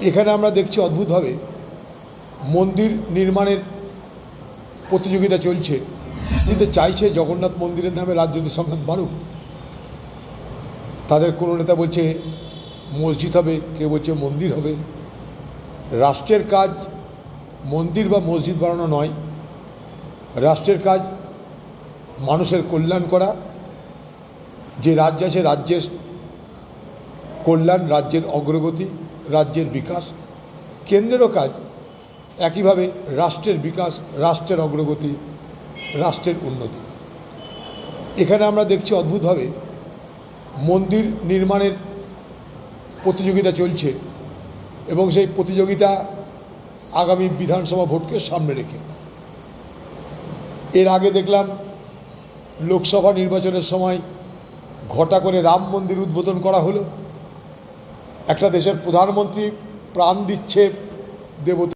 এখানে আমরা দেখছি অদ্ভুতভাবে মন্দির নির্মাণের প্রতিযোগিতা চলছে। কিন্তু চাইছে জগন্নাথ মন্দিরের নামে রাজনৈতিক সংঘাত বাড়ুক। তাদের কোনো নেতা বলছে, মসজিদ হবে, কেউ বলছে মন্দির হবে। রাষ্ট্রের কাজ মন্দির বা মসজিদ বানানো নয়। রাষ্ট্রের কাজ মানুষের কল্যাণ করা। যে রাজ্য আছে, রাজ্যের কল্যাণ, রাজ্যের অগ্রগতি। রাজ্যের বিকাশ, কেন্দ্রেরও কাজ একইভাবে রাষ্ট্রের বিকাশ, রাষ্ট্রের অগ্রগতি, রাষ্ট্রের উন্নতি। এখানে আমরা দেখছি অদ্ভুতভাবে মন্দির নির্মাণের প্রতিযোগিতা চলছে এবং সেই প্রতিযোগিতা আগামী বিধানসভা ভোটকে সামনে রেখে। এর আগে দেখলাম লোকসভা নির্বাচনের সময় ঘটা করে রাম মন্দির উদ্বোধন করা হলো। একটা দেশের প্রধানমন্ত্রী প্রাণ দিচ্ছে দেবতা।